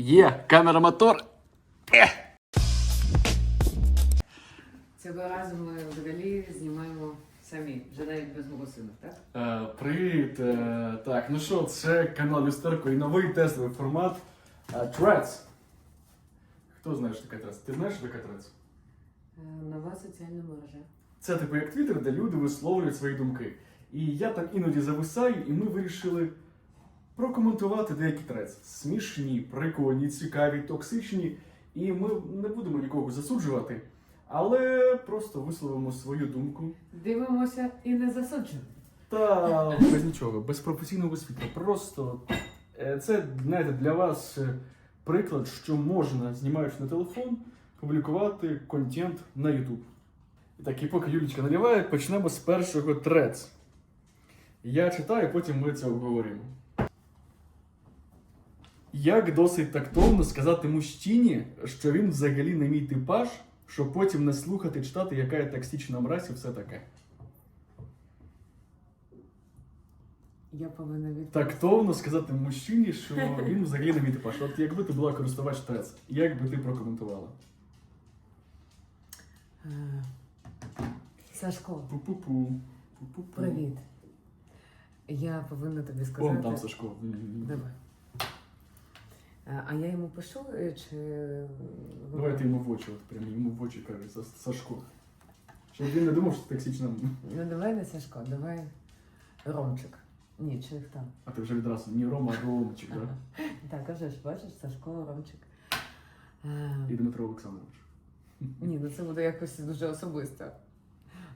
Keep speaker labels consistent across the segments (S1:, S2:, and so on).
S1: Є, камера мотор.
S2: Цього разу ми взагалі знімаємо самі, вже навіть без мого сина, так?
S1: Е, привіт. Е, так, ну що, це канал Люстерко і новий тестовий формат е, Threads. Хто знає, що таке Threads? Ти знаєш, що таке Threads?
S2: Е, Нова соціальна мережа.
S1: Це типу як Twitter, де люди висловлюють свої думки. І я там іноді зависаю, і ми вирішили прокоментувати деякі трец. Смішні, прикольні, цікаві, токсичні. І ми не будемо нікого засуджувати, але просто висловимо свою думку.
S2: Дивимося і не засуджуємо.
S1: Та без нічого, без професійного освіти. Просто е, це, знаєте, для вас е, приклад, що можна, знімаючи на телефон, публікувати контент на YouTube. І так, і поки Юлічка наливає, почнемо з першого трец. Я читаю, потім ми це обговоримо. Як досить тактовно сказати мужчині, що він взагалі не мій типаж, щоб потім не слухати, читати, яка я токсична мразь і все таке.
S2: Я повинна відповісти.
S1: тактовно сказати мужчині, що він взагалі не мій типаж. От якби ти була користувач ТЕЦ, як би ти прокоментувала?
S2: Е, Сашко,
S1: Пу-пу-пу. Пу-пу-пу.
S2: привіт. Я повинна тобі
S1: Он
S2: сказати.
S1: там Сашко.
S2: Давай. Е, А я йому пишу е, чи.
S1: Давайте йому в очі, от прямо йому в очі каже Са- Сашко. Щоб він не думав, що ти токсична.
S2: Ну давай не Сашко, давай Ромчик. Ні, чи там.
S1: А ти вже відразу не Рома, а Ромчик, да?
S2: Так, вже ж бачиш, Сашко, Ромчик. Е,
S1: І Дмитро Олександрович.
S2: Ні, ну це буде якось дуже особисто.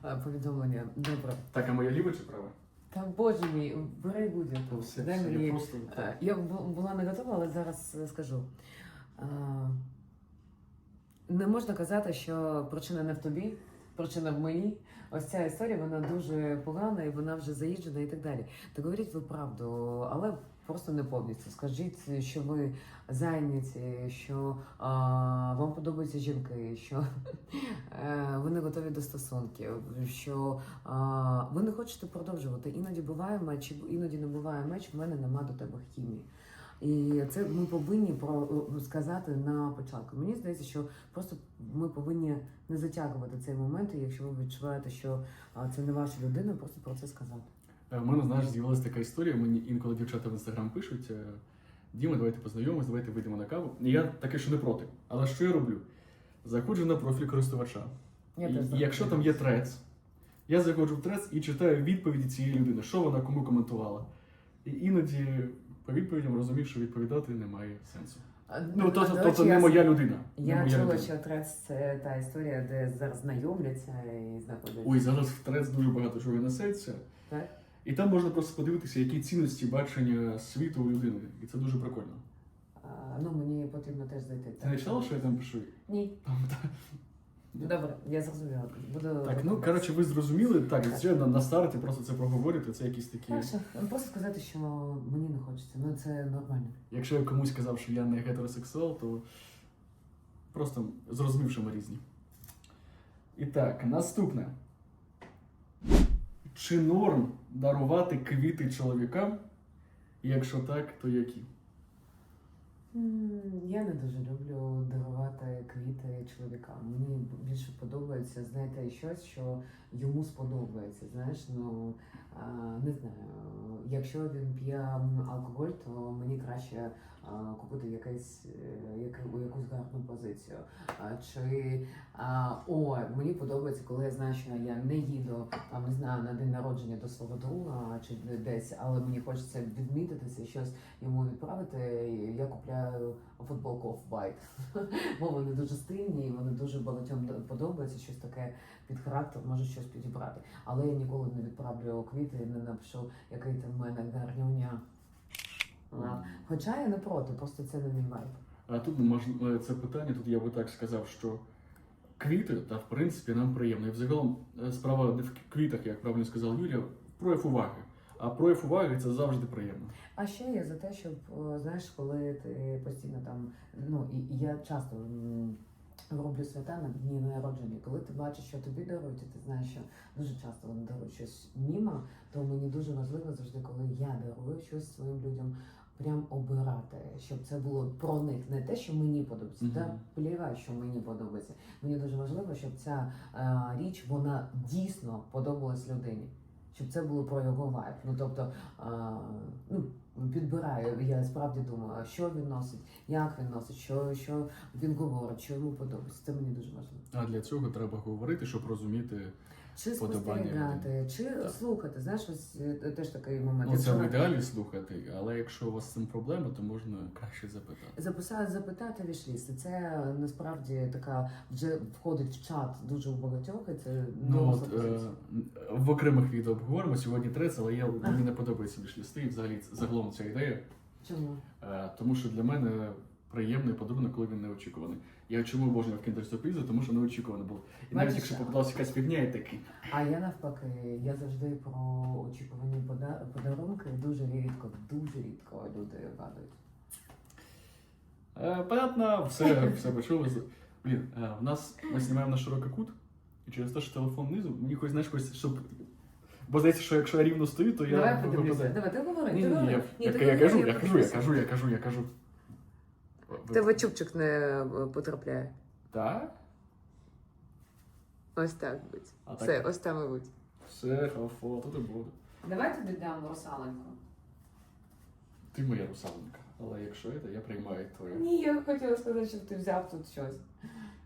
S2: е, Повідомлення. Добре.
S1: Так, а моя ліва чи права?
S2: Та боже мій, бери будь-яку.
S1: все,
S2: Дай
S1: все,
S2: мені.
S1: я просто.
S2: Е, Я бу- була не готова, але зараз е, скажу. Е, Не можна казати, що причина не в тобі, причина в мені. Ось ця історія вона дуже погана і вона вже заїжджена і так далі. То говоріть ви правду, але просто не повністю. Скажіть, що ви зайняті, що а, вам подобаються жінки, що е, ви не готові до стосунків, що а, ви не хочете продовжувати. Іноді буває меч, іноді не буває меч, в мене нема до тебе хімії. І це ми повинні про сказати на початку. Мені здається, що просто ми повинні не затягувати цей момент, і якщо ви відчуваєте, що це не ваша людина, просто про це сказати.
S1: Е, У мене, знаєш, з'явилася така історія. Мені інколи дівчата в інстаграм пишуть: е, Діма, давайте познайомимось, давайте вийдемо на каву. І я таке, що не проти. Але що я роблю? Заходжу на профіль користувача.
S2: Я
S1: І, і якщо там є трец, я заходжу в трец і читаю відповіді цієї людини, що вона кому коментувала. І іноді по відповідям розумів, що відповідати немає сенсу. Ну, то,
S2: до
S1: то,
S2: речі,
S1: то не моя людина. Не
S2: Я
S1: моя
S2: чула,
S1: людина.
S2: що трец це та історія, де зараз знайомляться і знаходяться.
S1: Ой, зараз в трец дуже багато чого несеться.
S2: Так?
S1: І там можна просто подивитися, які цінності бачення світу у людини. І це дуже прикольно.
S2: А, ну мені потрібно теж зайти.
S1: Ти не читала, що я там пишу?
S2: Ні.
S1: Там, та-
S2: Добре, я зрозуміла. Буду
S1: Так, ну коротше, ви зрозуміли. Так,
S2: Так.
S1: звичайно, на старті просто це проговорити. Це якісь такі.
S2: Хорошо. Ну, Просто сказати, що мені не хочеться. Ну це нормально.
S1: Якщо я комусь казав, що я не гетеросексуал, то просто зрозумів, що ми різні. І так, наступне. Чи норм дарувати квіти чоловікам? Якщо так, то які?
S2: Я не дуже люблю дарувати квіти чоловікам. Мені більше подобається, знаєте, щось, що йому сподобається. Знаєш, ну не знаю. Якщо він п'є алкоголь, то мені краще купити якесь, е, яку- якусь гарну позицію. Чи о, мені подобається, коли я знаю, що я не їду там, не знаю, на день народження до свого друга чи десь, але мені хочеться відмітитися, щось йому відправити. Я купляю футболку Off-White. Бо вони дуже стильні, вони дуже багатьом подобаються, щось таке під характер, може щось підібрати. Але я ніколи не відправлю квіти не напишу, який ти в мене гарнюня. А, Хоча я не проти, просто це не мій вайб.
S1: А тут можливо це питання, тут я би так сказав, що квіти, та в принципі нам приємно. І взагалом е, справа не в квітах, як правильно сказала Юлія, прояв уваги. А прояв уваги це завжди приємно.
S2: А ще я за те, щоб знаєш, коли ти постійно там, ну і я часто роблю свята на дні народження. Коли ти бачиш, що тобі дарують, і ти знаєш, що дуже часто вони дарують щось мімо, то мені дуже важливо завжди, коли я дарую щось своїм людям. Прям обирати, щоб це було про них, не те, що мені подобається. Та плівай, що мені подобається. Мені дуже важливо, щоб ця е, річ вона дійсно подобалась людині. Щоб це було про його вайб. Ну тобто, а, ну, підбираю, я справді думаю, що він носить, як він носить, що, що він говорить, що йому подобається. Це мені дуже важливо.
S1: А для цього треба говорити, щоб розуміти.
S2: Чи
S1: Вподобання
S2: спостерігати, чи
S1: Так.
S2: слухати. Знаєш, ось е, теж такий момент.
S1: Ну, це в ідеалі слухати, але якщо у вас з цим проблема, то можна краще запитати.
S2: Записати, запитати вішлісти. Це насправді така вже входить в чат дуже у багатьох, і це
S1: Ну от е, в окремих відео обговоримо сьогодні трец, але я мені не подобається більш лісти, і взагалі загалом ця ідея.
S2: Чому?
S1: Е, Тому що для мене приємний подарунок, коли він неочікуваний. Я чому обожнював Kinder Surprise, тому що неочікувано було. І навіть
S2: Бачиш,
S1: якщо попадалася якась фігня, я такий.
S2: А я навпаки, я завжди про очікувані пода- подарунки дуже рідко, дуже рідко люди радують.
S1: Е, Понятно, все, все почули. Блін, е, в нас ми знімаємо на широкий кут, і через те, що телефон внизу, мені хоч знаєш, хоч, щоб. Бо здається, що якщо я рівно стою, то я
S2: Давай подивлюся.
S1: випадаю.
S2: Давай, ти говори,
S1: Ні,
S2: ти
S1: ні,
S2: говори.
S1: я,
S2: Ні,
S1: я,
S2: ти
S1: я,
S2: говори,
S1: кажу, я кажу, я кажу, я кажу, я кажу.
S2: В Тебе чубчик не е, потрапляє.
S1: Так?
S2: Ось так будь.
S1: А
S2: Все,
S1: так?
S2: ось там і будь.
S1: Все, хафо, то не буде.
S2: Давай тобі дам русаленьку.
S1: Ти моя русалонька. Але якщо це, я приймаю твоє.
S2: Ні, я хотіла сказати, щоб ти взяв тут щось.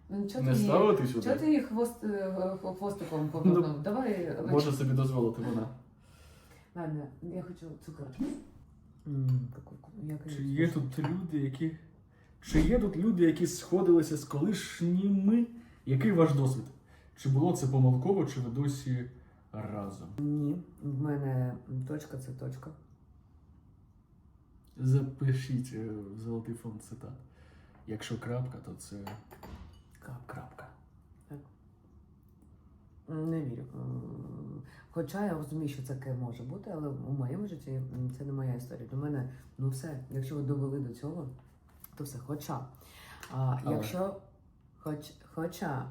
S2: Ну, чого
S1: Не
S2: ти її-
S1: ставити
S2: Чого
S1: сюди?
S2: ти її хвост, е, хвостиком повернув? Давай.
S1: Може собі дозволити вона.
S2: Ладно, я хочу цукерки.
S1: Чи є тут люди, які. Чи є тут люди, які сходилися з колишніми? Який ваш досвід? Чи було це помилково, чи ви досі разом?
S2: Ні, в мене точка це точка.
S1: Запишіть е, в золотий фонд цитат. Якщо крапка, то це крапка.
S2: Не вірю. М, Хоча я розумію, що таке може бути, але у моєму житті м, це не моя історія. Для мене, ну все, якщо ви довели до цього, то все. Хоча, а,
S1: Але.
S2: якщо, хоч, хоча,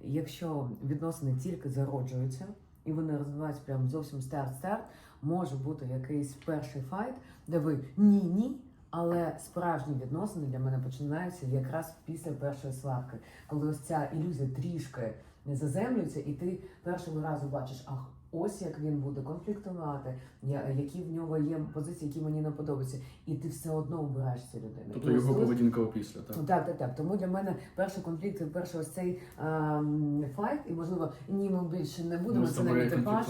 S2: якщо відносини тільки зароджуються і вони розвиваються прям зовсім старт-старт, може бути якийсь перший файт, де ви ні-ні. Але справжні відносини для мене починаються якраз після першої сварки, коли ось ця ілюзія трішки не заземлюється, і ти першого разу бачиш, ах, ось як він буде конфліктувати, які в нього є позиції, які мені не подобаються, і ти все одно обираєш цю людину.
S1: Тобто його поведінка опісля, так?
S2: Так, так, так. Тому для мене перший конфлікт, перший ось цей ем, файт, і можливо, ні, ми більше не будемо. Це не типаж.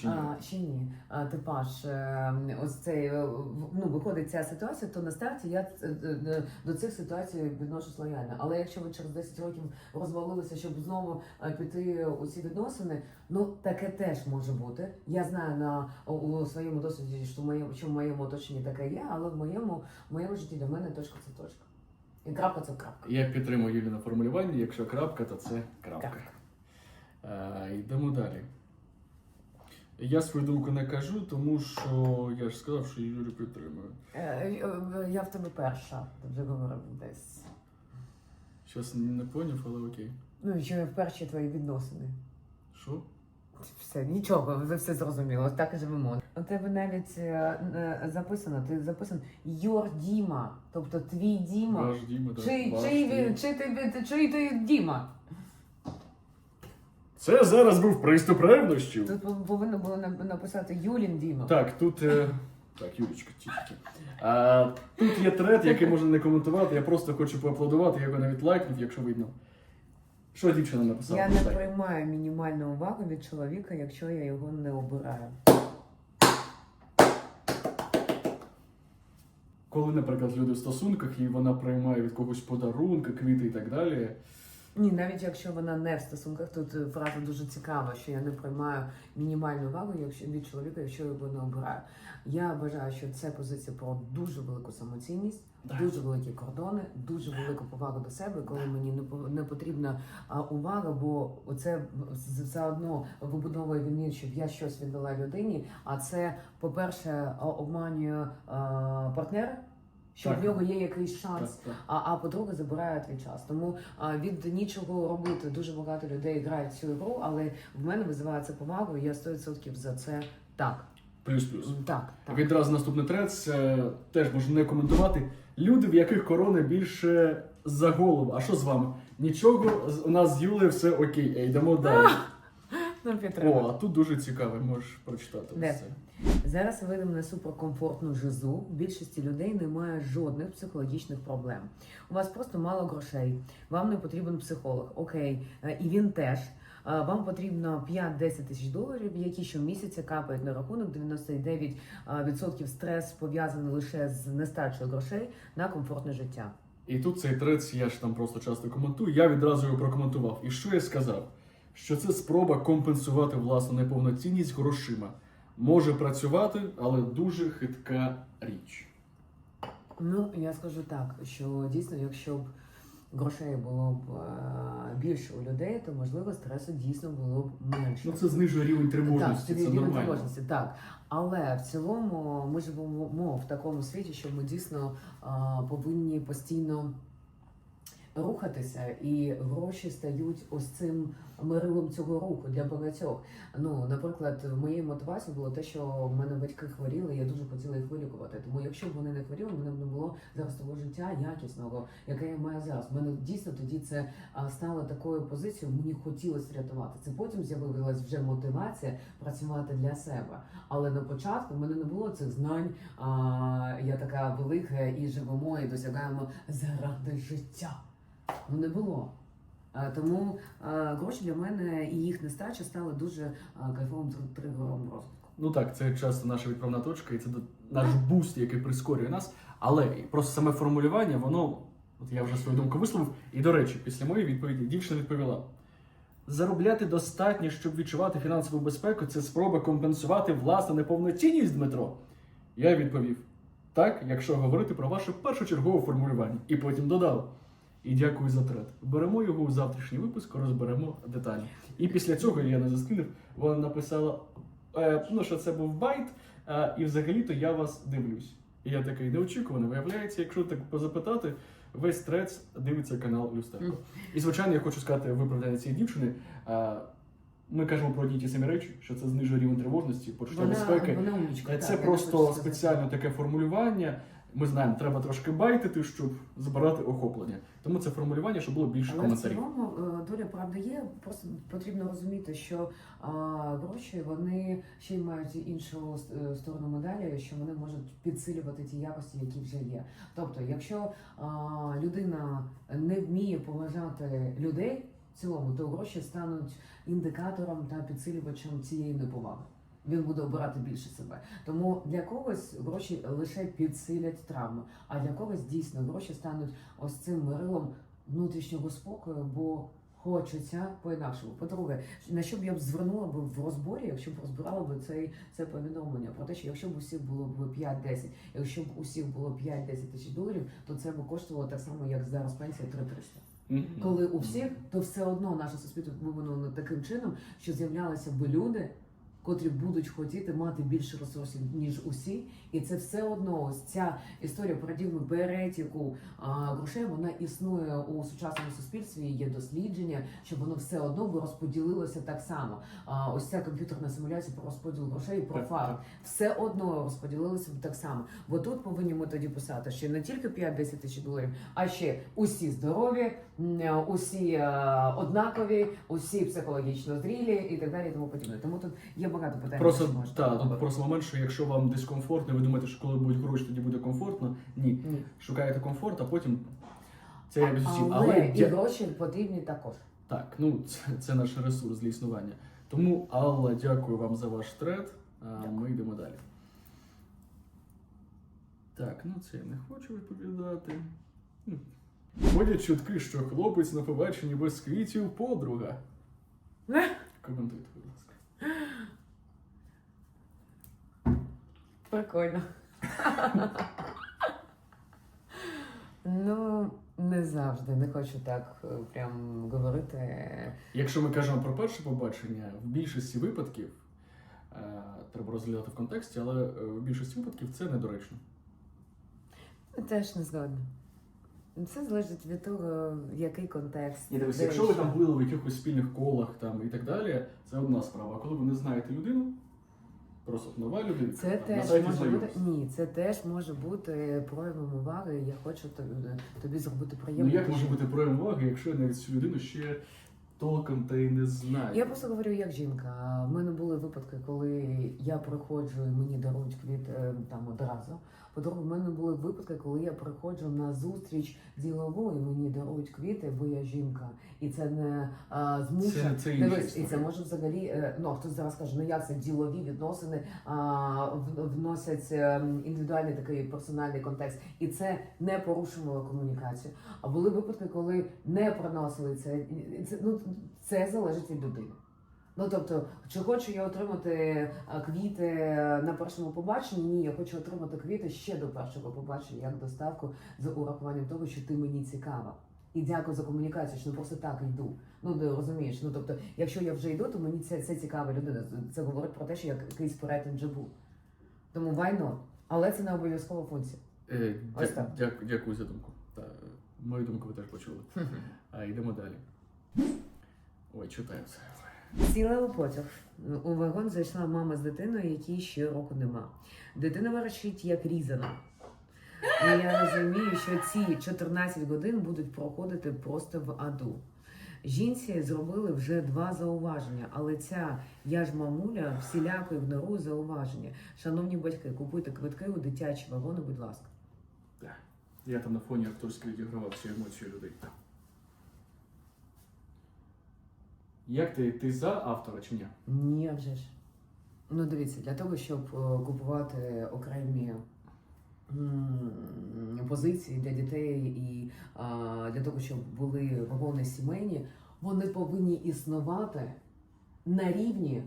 S1: чи ні?
S2: А, ще ні. А, типаж, е, ось цей е, ну, виходить ця ситуація, то на старті я е, е, до цих ситуацій відношусь лояльно. Але якщо ви через 10 років розвалилися, щоб знову піти у ці відносини, ну таке теж може бути. Я знаю на у, у своєму досвіді, що в моєму що в моєму оточенні таке є, але в моєму в моєму житті для мене точка це точка. І крапка це крапка.
S1: Я підтримую Юлі на формулюванні, якщо крапка, то це крапка.
S2: Крапка.
S1: Е, йдемо далі. Я свою думку не кажу, тому що я ж сказав, що Юлю підтримую.
S2: Е, е, Я в тебе перша, ти вже говорив десь.
S1: Щось не поняв, але окей.
S2: Ну, що в перші твої відносини.
S1: Що?
S2: Все, нічого, ви все зрозуміло, так і живемо. У тебе навіть е, е, записано, ти записан Йор Діма, тобто твій Діма.
S1: Ваш Діма, так.
S2: Чий,
S1: ваш
S2: чий,
S1: Діма.
S2: він, чи ти, ти, чий ти Діма?
S1: Це зараз був приступ ревнощів.
S2: Тут пов- повинно було нап- написати Юлін Діма.
S1: Так, тут. е, Так, Юлічка, тільки. А, тут є трет, який можна не коментувати. Я просто хочу поаплодувати, я його навіть лайкнув, якщо видно. Що дівчина написала?
S2: Я не приймаю мінімальну увагу від чоловіка, якщо я його не обираю.
S1: Коли, наприклад, люди в стосунках і вона приймає від когось подарунки, квіти і так далі.
S2: Ні, навіть якщо вона не в стосунках, тут е, фраза дуже цікава, що я не приймаю мінімальну увагу якщо від чоловіка, якщо його не обираю. Я вважаю, що це позиція про дуже велику самоцінність,
S1: Так.
S2: дуже великі кордони, дуже велику повагу до себе, коли мені не не потрібна увага, бо це все одно вибудовує він, щоб я щось віддала людині. А це, по-перше, обманює партнера, що
S1: Так.
S2: в нього є якийсь шанс.
S1: Так, так.
S2: А, а по-друге, забирає твій час. Тому а, від нічого робити дуже багато людей грають цю гру, але в мене визиває це повагу, і я 100% за це так.
S1: Плюс-плюс.
S2: Так, так.
S1: Відразу наступний трет це теж можу не коментувати. Люди, в яких корона більше за голову. А що з вами? Нічого, у нас з Юлею все окей, Е, йдемо далі.
S2: Нам
S1: О, а тут дуже цікаво, можеш прочитати.
S2: Де?
S1: це.
S2: Зараз вийдемо на суперкомфортну жизу. У більшості людей немає жодних психологічних проблем. У вас просто мало грошей. Вам не потрібен психолог. Окей, Е, і він теж. Е, Вам потрібно 5-10 тисяч доларів, які щомісяця капають на рахунок. 99% стрес пов'язаний лише з нестачею грошей на комфортне життя.
S1: І тут цей трец, я ж там просто часто коментую, я відразу його прокоментував. І що я сказав? Що це спроба компенсувати власну неповноцінність грошима. Може працювати, але дуже хитка річ.
S2: Ну, я скажу так, що дійсно, якщо б грошей було б е, більше у людей, то можливо стресу дійсно було б менше.
S1: Ну це знижує рівень тривожності,
S2: так,
S1: це
S2: рівень
S1: нормально.
S2: тривожності, так. Але в цілому ми живемо в такому світі, що ми дійсно а, повинні постійно рухатися, і гроші стають ось цим мирилом цього руху для багатьох. Ну, наприклад, моєю мотивацією було те, що в мене батьки хворіли, я дуже хотіла їх вилікувати. Тому якщо б вони не хворіли, в мене б не було зараз того життя якісного, яке я маю зараз. У мене дійсно тоді це стало такою позицією. Мені хотілося рятувати. Це потім з'явилась вже мотивація працювати для себе. Але на початку в мене не було цих знань. А, я така велика і живемо, і досягаємо заради життя. Ну не було. Тому гроші для мене і їх нестача стали дуже кайфовим тр- тригером розвитку.
S1: Ну так, це часто наша відправна точка, і це наш буст, який прискорює нас. Але просто саме формулювання, воно, от я вже свою думку висловив. І до речі, після моєї відповіді дівчина відповіла: заробляти достатньо, щоб відчувати фінансову безпеку, це спроба компенсувати власну неповноцінність, Дмитро. Я відповів: так, якщо говорити про ваше першочергове формулювання. І потім додав. І дякую за трет. Беремо його у завтрашній випуск, розберемо деталі. І після цього я не заскинув, вона написала, е, ну, що це був байт, е, і взагалі-то я вас дивлюсь. І я такий неочікуваний. Виявляється, якщо так позапитати, весь трец дивиться канал Люстерко. І звичайно, я хочу сказати виправдання цієї дівчини. е, Ми кажемо про одні ті самі речі, що це знижує рівень тривожності, почуття безпеки.
S2: вона умнічка.
S1: Е,
S2: так,
S1: Це просто спеціально таке формулювання. Ми знаємо, треба трошки байтити, щоб збирати охоплення. Тому це формулювання, щоб було більше
S2: Але в
S1: коментарів.
S2: цілому е, доля правди є. Просто потрібно розуміти, що а, гроші вони ще й мають іншу е, сторону медалі, що вони можуть підсилювати ті якості, які вже є. Тобто, якщо а, людина не вміє поважати людей в цілому, то гроші стануть індикатором та підсилювачем цієї неповаги. Він буде обирати більше себе. Тому для когось гроші лише підсилять травми, а для когось дійсно гроші стануть ось цим мирилом внутрішнього спокою, бо хочеться по-інакшому. По-друге, на що б я б звернула б в розборі, якщо б розбирала б цей це повідомлення про те, що якщо б усіх було б 5-10, якщо б усіх було 5-10 тисяч доларів, то це б коштувало так само, як зараз пенсія 3300.
S1: Мгм.
S2: Коли у всіх, то все одно наше суспільство вивинено таким чином, що з'являлися б люди, котрі будуть хотіти мати більше ресурсів ніж усі, і це все одно ось ця історія парадігми перетіку грошей. Вона існує у сучасному суспільстві. Є дослідження, що воно все одно розподілилося так само. А, ось ця комп'ютерна симуляція про розподіл грошей і про фарм все одно розподілилося б так само. Бо тут повинні ми тоді писати, що не тільки 5-10 тисяч доларів, а ще усі здорові, усі е, однакові, усі психологічно зрілі і так далі. І тому подібне. Тому тут є багато питань.
S1: Просто та тут просто момент, що якщо вам дискомфортно, ви думаєте, що коли будуть гроші, тоді буде комфортно. Ні,
S2: Ні.
S1: шукаєте комфорт, а потім це як з усім.
S2: Але,
S1: Але
S2: і
S1: дя-
S2: гроші потрібні також.
S1: так, ну це, це наш ресурс для існування. Тому Алла, дякую вам за ваш трет. А ми йдемо далі. Так, ну це я не хочу відповідати. Ходять чутки, що хлопець на побаченні без квітів подруга. Коментуйте, будь ласка.
S2: Прикольно. ну, не завжди, не хочу так е, прям говорити.
S1: Якщо ми кажемо про перше побачення, в більшості випадків е, треба розглядати в контексті, але е, в більшості випадків це недоречно.
S2: Теж не згодна. Все залежить від того, який контекст.
S1: Ні, дивись, якщо ви там були в якихось спільних колах там і так далі, це одна справа. А коли ви не знаєте людину, Просто нова людина.
S2: Це
S1: там,
S2: теж може бути ні, це теж може бути проявом уваги. Я хочу тобі, тобі зробити
S1: Ну як може бути проявом уваги, якщо я навіть цю людину ще толком та й не знаю?
S2: Я просто говорю як жінка. В мене були випадки, коли я приходжу і мені дарують квіт е, там одразу. По-друге, в мене були випадки, коли я приходжу на зустріч ділову і мені дарують квіти, бо я жінка, і це не а, змушує.
S1: Це, це
S2: Дивись, і це може взагалі, е, ну хтось зараз каже, ну як це ділові відносини а, вносять ем, індивідуальний такий персональний контекст, і це не порушувало комунікацію. А були випадки, коли не приносили це. це ну це залежить від людини. Ну тобто, чи хочу я отримати е, квіти на першому побаченні? Ні, я хочу отримати квіти ще до першого побачення, як доставку з урахуванням того, що ти мені цікава. І дякую за комунікацію, що не просто так йду. Ну ти розумієш. Ну тобто, якщо я вже йду, то мені це, це цікава людина. Це говорить про те, що я якийсь перетин вже був. Тому not? Але це не обов'язкова функція.
S1: Е,
S2: Ось
S1: дя-
S2: так.
S1: дяк- Дякую за думку. Та, мою думку ви теж почули. А йдемо далі. Ой, читаю це.
S2: Сіла у потяг. У вагон зайшла мама з дитиною, якій ще року нема. Дитина верещить, як різана. І я розумію, що ці 14 годин будуть проходити просто в аду. Жінці зробили вже два зауваження, але ця я ж мамуля всіляко ігнорує зауваження. Шановні батьки, купуйте квитки у дитячі вагони, будь ласка.
S1: Я там на фоні акторськи відігравав всі емоції людей. Як ти, ти за автора чи ні?
S2: Ні, вже ж. Ну, дивіться, для того, щоб е, купувати окремі позиції для дітей і для того, щоб були вагони сімейні, вони повинні існувати на рівні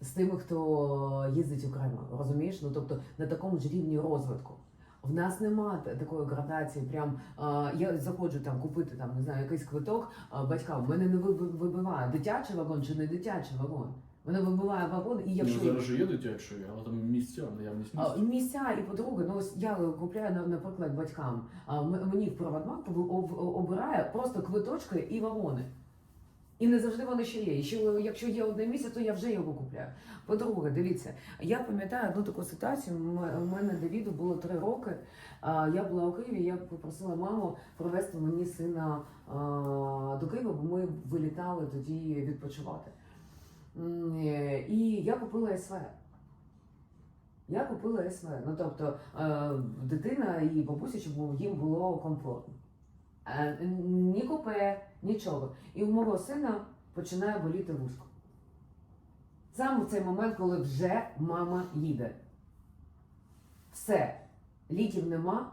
S2: з тими, хто їздить окремо. Розумієш? Ну тобто на такому ж рівні розвитку. В нас нема такої градації. Прям а, я заходжу там купити там не знаю якийсь квиток а, батькам. В мене не виби- вибиває дитячий вагон чи не дитячий вагон. Мене вибиває вагон, і якщо
S1: Ну, зараз же є дитячої, але там місця, наявність
S2: а,
S1: місць.
S2: Місця і по-друге, ну ось я купляю на- наприклад батькам. А мені в об- обирає просто квиточки і вагони. І не завжди вони ще є. І ще якщо є одне місце, то я вже його купляю. По-друге, дивіться, я пам'ятаю одну таку ситуацію. У мене Давіду було три роки. Я була у Києві, я попросила маму привезти мені сина до Києва, бо ми вилітали тоді відпочивати. Е, І я купила СВ. Я купила СВ. Ну тобто е, дитина і бабуся, щоб їм було комфортно. Е, ні купе, нічого. І у мого сина починає боліти вушко. Саме в цей момент, коли вже мама їде. Все, ліків нема,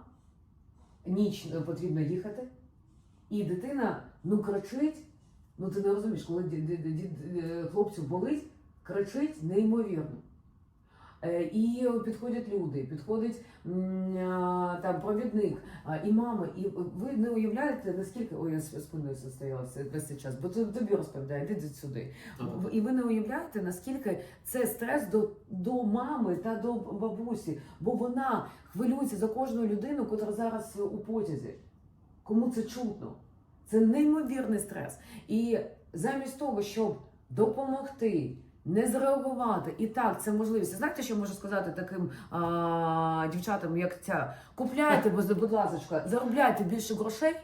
S2: ніч потрібно їхати, і дитина ну кричить. Ну ти не розумієш, коли е, хлопцю болить, кричить неймовірно. Е, І підходять люди, підходить там провідник, і мама, і ви не уявляєте, наскільки ой, я спиною состоялася весь цей час, бо це тобі розповідає, іди сюди. І ви не уявляєте, наскільки це стрес до, до мами та до бабусі, бо вона хвилюється за кожну людину, яка зараз у потязі. Кому це чутно? Це неймовірний стрес. І замість того, щоб допомогти, не зреагувати, і так, це можливість. Знаєте, що можу сказати таким а, дівчатам, як ця? Купляйте, будь ласка, заробляйте більше грошей,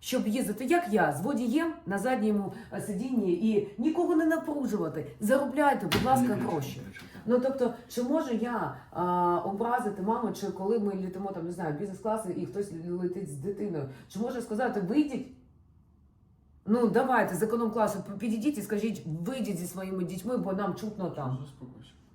S2: щоб їздити, як я, з водієм на задньому е, сидінні і нікого не напружувати. Заробляйте, будь ласка, гроші. Ну тобто, чи можу я а, образити маму, чи коли ми літимо там, не знаю, бізнес-класи і хтось летить з дитиною, чи можу сказати, вийдіть? Ну, давайте з економ-класу підійдіть і скажіть, вийдіть зі своїми дітьми, бо нам чутно там.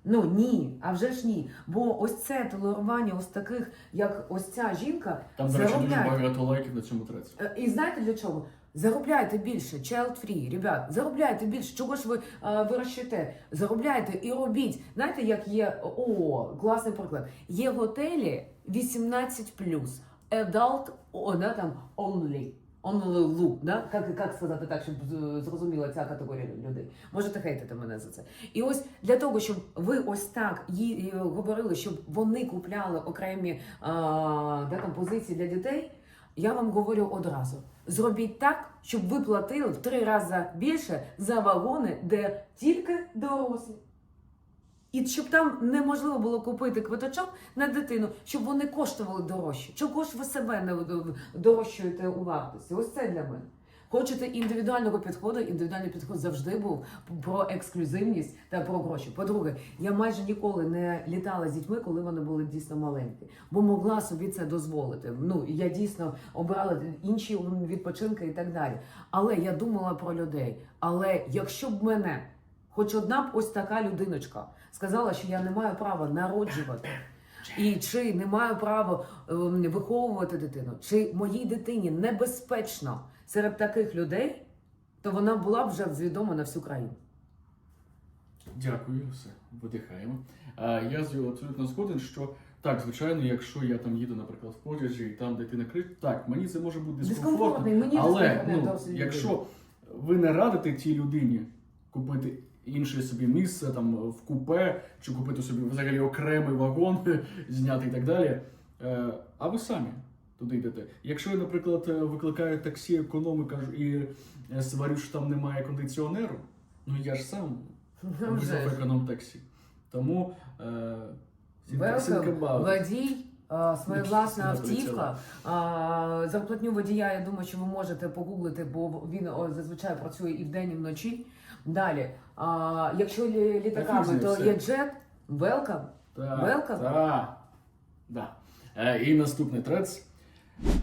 S2: Ну ні, а вже ж ні. Бо ось це толерування ось таких, як ось ця жінка,
S1: Там, до речі, дуже багато лайків на цьому треці.
S2: Е, І знаєте для чого? Заробляйте більше, child free, ребят, заробляйте більше. Чого ж ви е, вирощуєте? Заробляйте і робіть. Знаєте, як є о, класний приклад. Є готелі 18 adult, о, да, там only. Only look, да? Як, як сказати так, щоб з- зрозуміла ця категорія людей. Можете хейтити мене за це. І ось для того, щоб ви ось так їй е, говорили, щоб вони купляли окремі а, да, там, позиції для дітей, я вам говорю одразу: зробіть так, щоб ви платили в три рази більше за вагони, де тільки дорослі. І щоб там неможливо було купити квиточок на дитину, щоб вони коштували дорожче. Чого ж ви себе не дорожчуєте у вартості? Ось це для мене. Хочете індивідуального підходу? Індивідуальний підход завжди був про ексклюзивність та про гроші. По-друге, я майже ніколи не літала з дітьми, коли вони були дійсно маленькі, бо могла собі це дозволити. Ну я дійсно обирала інші відпочинки і так далі. Але я думала про людей. Але якщо б мене, хоч одна б ось така людиночка, сказала, що я не маю права народжувати. І чи не маю права ем, виховувати дитину, чи моїй дитині небезпечно серед таких людей, то вона була б вже відома на всю країну.
S1: Дякую, все, видихаємо. А, я з абсолютно згоден, що так, звичайно, якщо я там їду, наприклад, в потязі, і там дитина кричить, так, мені це може бути дискомфортно.
S2: Мені
S1: Але ну, якщо ви не радите тій людині купити інше собі місце там в купе, чи купити собі взагалі окремий вагон, зняти і так далі, е, а ви самі туди йдете. Якщо я, наприклад, е, викликаю таксі економи кажу і е, сварю, що там немає кондиціонеру, ну я ж сам
S2: Ну,
S1: визвав
S2: ж.
S1: економ таксі. Тому е,
S2: водій, а, своєвласна
S1: Нічого собі
S2: автівка. Зарплатню водія, я думаю, що ви можете погуглити, бо він зазвичай працює і вдень, і вночі. Далі, а, якщо лі- літаками, то
S1: все.
S2: є джет, welcome.
S1: Так,
S2: Welcome.
S1: так. Да. Е, і наступний трец.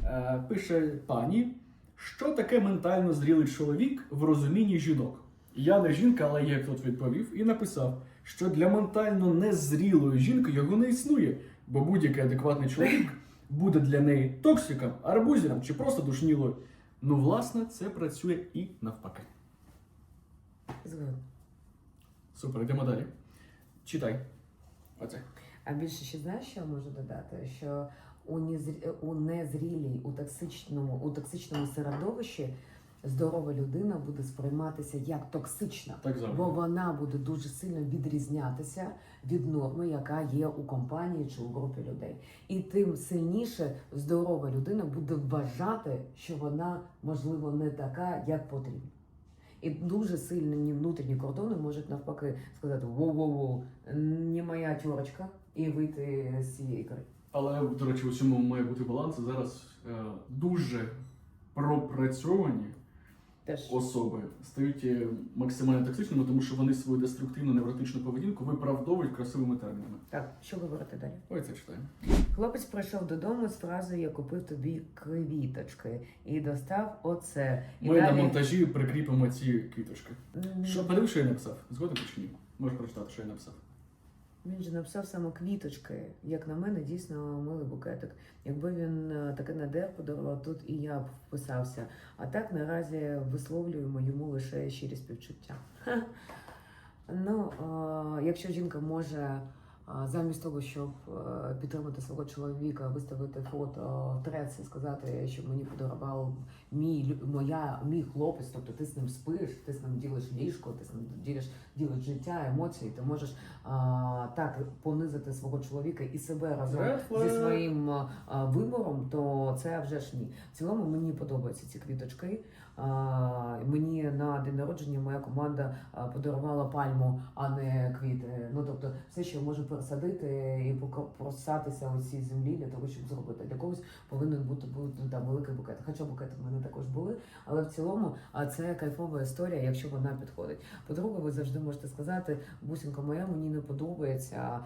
S1: Е, пише пані, що таке ментально зрілий чоловік в розумінні жінок? Я не жінка, але я тут відповів і написав, що для ментально незрілої жінки його не існує, бо будь-який адекватний чоловік буде для неї токсиком, арбузером чи просто душнілою. Ну, власне, це працює і навпаки.
S2: Згодна.
S1: Супер, йдемо далі. Читай. Оце.
S2: А більше ще знаєш, що я можу додати? Що у, незрі... у незрілій, у токсичному, у токсичному середовищі здорова людина буде сприйматися як токсична.
S1: Так завжди.
S2: Бо вона буде дуже сильно відрізнятися від норми, яка є у компанії чи у групі людей. І тим сильніше здорова людина буде вважати, що вона можливо не така, як потрібно. І дуже сильні внутрішні кордони можуть навпаки сказати воу-воу-воу, не моя тюрочка, і вийти з цієї гри.
S1: Але, до речі, у цьому має бути баланс. Зараз е, дуже пропрацьовані
S2: Теж
S1: особи стають е, максимально токсичними, тому що вони свою деструктивну невротичну поведінку виправдовують красивими термінами.
S2: так, що говорити далі?
S1: Ой, це читаємо.
S2: Хлопець прийшов додому з фразою Я купив тобі квіточки і достав оце. І
S1: Ми на монтажі прикріпимо ці квіточки.
S2: М,
S1: Що подивись, що я написав? Згоден ти чи ні? Можеш прочитати, що я написав.
S2: Він же написав саме квіточки. Як на мене, дійсно милий букетик. Якби він е, таке надер подарував, тут і я б вписався. А так наразі висловлюємо йому лише щирі співчуття. Ну, е, якщо жінка може замість того, щоб е, підтримати свого чоловіка, виставити фото в трец і сказати, що мені подарував мій моя мій хлопець, тобто ти з ним спиш, ти з ним ділиш ліжко, ти з ним ділиш, ділиш життя, емоції, ти можеш а, так понизити свого чоловіка і себе разом зі своїм а, вибором, то це вже ж ні. В цілому мені подобаються ці квіточки. А, мені на день народження моя команда подарувала пальму, а не квіти. Ну тобто, все, що я пересадити і просатися у цій землі для того, щоб зробити. Для когось повинен бути, бути да, великий букет. Хоча букети в мене також були, але в цілому це кайфова історія, якщо вона підходить. По-друге, ви завжди можете сказати, бусинка моя, мені не подобається,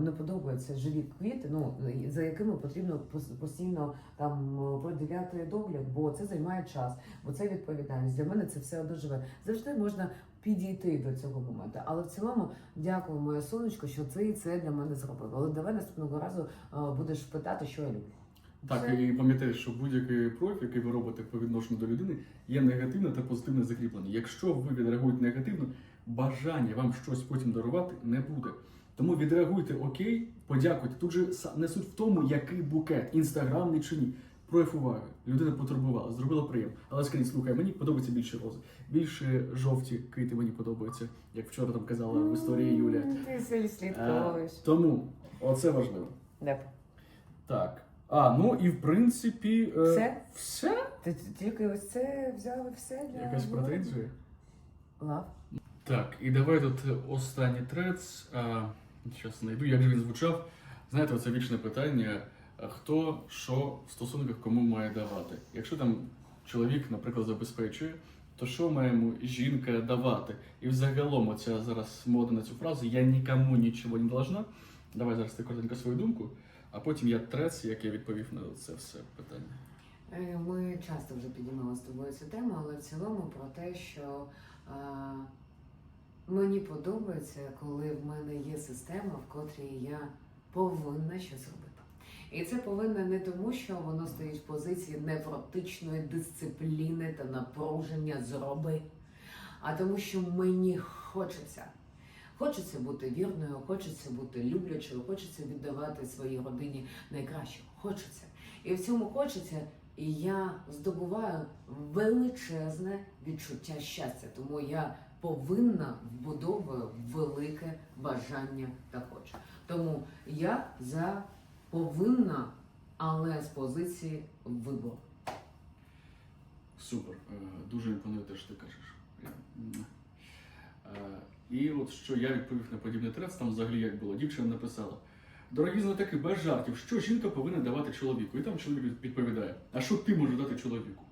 S2: не подобаються живі квіти, ну за якими потрібно пос- постійно там приділяти догляд, бо це займає час, бо це відповідальність. Для мене це все одно живе. Завжди можна підійти до цього моменту. Але в цілому, дякую, моє сонечко, що ти це для мене зробив. Але давай наступного разу е, будеш питати, що я люблю.
S1: Так,
S2: Все.
S1: і пам'ятай, що будь-який профіль, який ви робите по відношенню до людини, є негативне та позитивне закріплене. Якщо ви відреагуєте негативно, бажання вам щось потім дарувати не буде. Тому відреагуйте окей, подякуйте. Тут же са- не суть в тому, який букет, інстаграмний чи ні. Прояв уваги. Людина потурбувала, зробила приємно. Але скажіть, слухай, мені подобається більше рози. Більше жовті квіти мені подобаються, як вчора там казала в історії Юля.
S2: Ти все
S1: Е. Тому оце важливо.
S2: Да.
S1: Так. А, ну і в принципі. е,
S2: Все?
S1: Все?
S2: Ти тільки ось це взяв і все для
S1: Якась претензія?
S2: Лав.
S1: Так, і давай тут останній трец. Зараз знайду, як же він звучав. Знаєте, оце вічне питання: хто що в стосунках кому має давати? Якщо там чоловік, наприклад, забезпечує, то що має йому жінка давати? І взагалом оця зараз мода на цю фразу Я нікому нічого не должна. Давай зараз ти коротенько свою думку, а потім я трец, як я відповів на це все питання.
S2: Е, Ми часто вже піднімали з тобою цю тему, але в цілому про те, що е, мені подобається, коли в мене є система, в котрій я повинна щось робити. І це повинна не тому, що воно стоїть в позиції невротичної дисципліни та напруження зроби, а тому, що мені хочеться. Хочеться бути вірною, хочеться бути люблячою, хочеться віддавати своїй родині найкраще. Хочеться. І в цьому хочеться, і я здобуваю величезне відчуття щастя. Тому я повинна вбудовую велике бажання та хочу. Тому я за повинна, але з позиції вибору.
S1: Супер. Е, Дуже імпонує те, що ти кажеш. Е, І от що я відповів на подібний трец, там взагалі як було. Дівчина написала: Дорогі знатоки, без жартів, що жінка повинна давати чоловіку? І там чоловік відповідає: А що ти можеш дати чоловіку?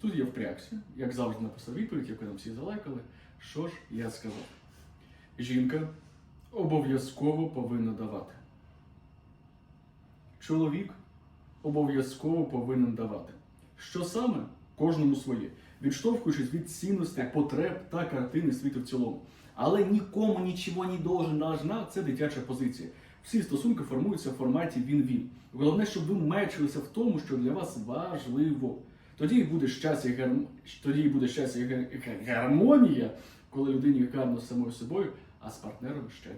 S1: Тут я впрягся, як завжди написав відповідь, яку нам всі залайкали. Що ж я сказав? Жінка обов'язково повинна давати. Чоловік обов'язково повинен давати. Що саме? Кожному своє, відштовхуючись від цінностей, потреб та картини світу в цілому. Але нікому нічого не должен, должна це дитяча позиція. Всі стосунки формуються в форматі він-він. Головне, щоб ви мечилися в тому, що для вас важливо. Тоді і буде щастя, і гарм... тоді і буде щастя і гар- і гар- гармонія, коли людині гарно з самою собою, а з партнером ще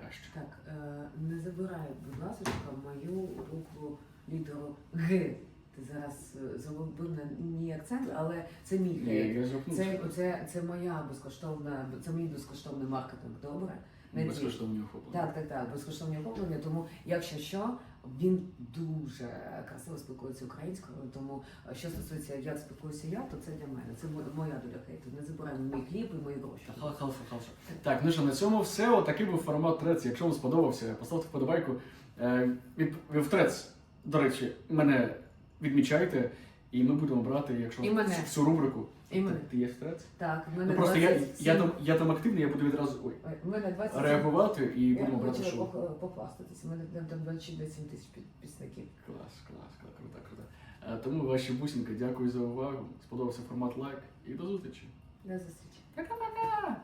S1: краще.
S2: Так, е, не забирай, будь ласка, мою букву літеру Г. Ти зараз е, зробив мій акцент, але це мій
S1: Ні.
S2: Це, це, це моя безкоштовна, це мій безкоштовний маркетинг, добре?
S1: Безкоштовні охоплення.
S2: Так, так, так, безкоштовні охоплення. Тому, якщо що, він дуже красиво спілкується українською. Тому е, що стосується, як спілкуюся я, то це для мене. Це моя доля хейту. Не забираємо мій хліб і мої гроші.
S1: Халфа, халфа. Так, ну що, на цьому все. Отакий був формат трец. Якщо вам сподобався, поставте вподобайку. Е, в трец, до речі, мене відмічайте, і ми будемо брати, якщо
S2: І мене.
S1: всю рубрику.
S2: І мене.
S1: Ти є в трец?
S2: Так, в мене
S1: Ну просто я,
S2: 27.
S1: я, там, я там активний, я буду відразу ой,
S2: Ой, В мене 27.
S1: реагувати і
S2: Я
S1: будемо брати
S2: хочу
S1: шоу.
S2: пох- похвастатися. У мене там там 27 тисяч під- підписників.
S1: Клас, клас, клас, круто, круто. Е, тому ваші бусинки, дякую за увагу. Сподобався формат лайк і до зустрічі.
S2: До зустрічі.
S1: Пока-пока!